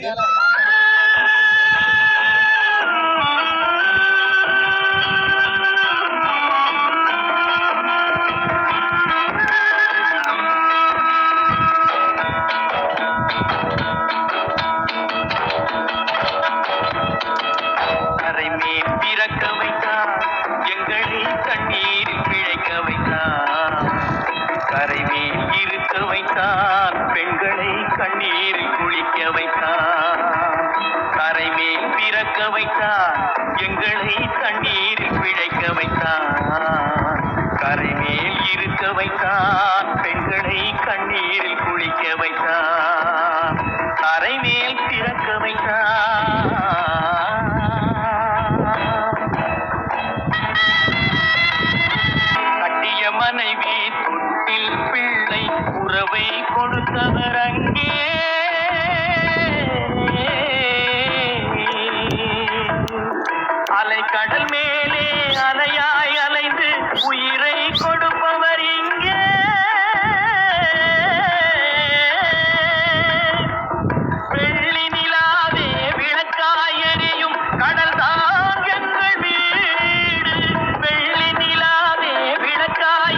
கரை இருக்க வைத்தார். பெண்களை கண்ணீரில் குளிக்க வைத்தான் வைத்தான். எங்களை தண்ணீரில் பிழைக்க வைத்தான். கரை மேல் இருக்க வைத்தான். பெண்களை கண்ணீரில் குளிக்க வைத்தான். அரை மேல் திறக்க வைத்தான். கட்டிய மனைவி தொட்டில் பிள்ளை உறவை கொடுத்தவர் அங்கே. மேலே அலையாய் அலைந்து உயிரை கொடுப்பவர் இங்கே. வெள்ளி நிலாவே விளக்காய் எரியும் கடல் தான் எங்கள் வீடு. வெள்ளி நிலாவே விளக்காய்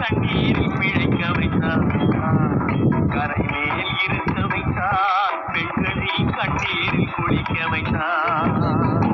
தண்ணீரில் மிழைக்க வைத்தார் கரை மேல் இருக்க வைத்தார் பெண்களில் கண்ணீரில் குளிக்க வைத்தார்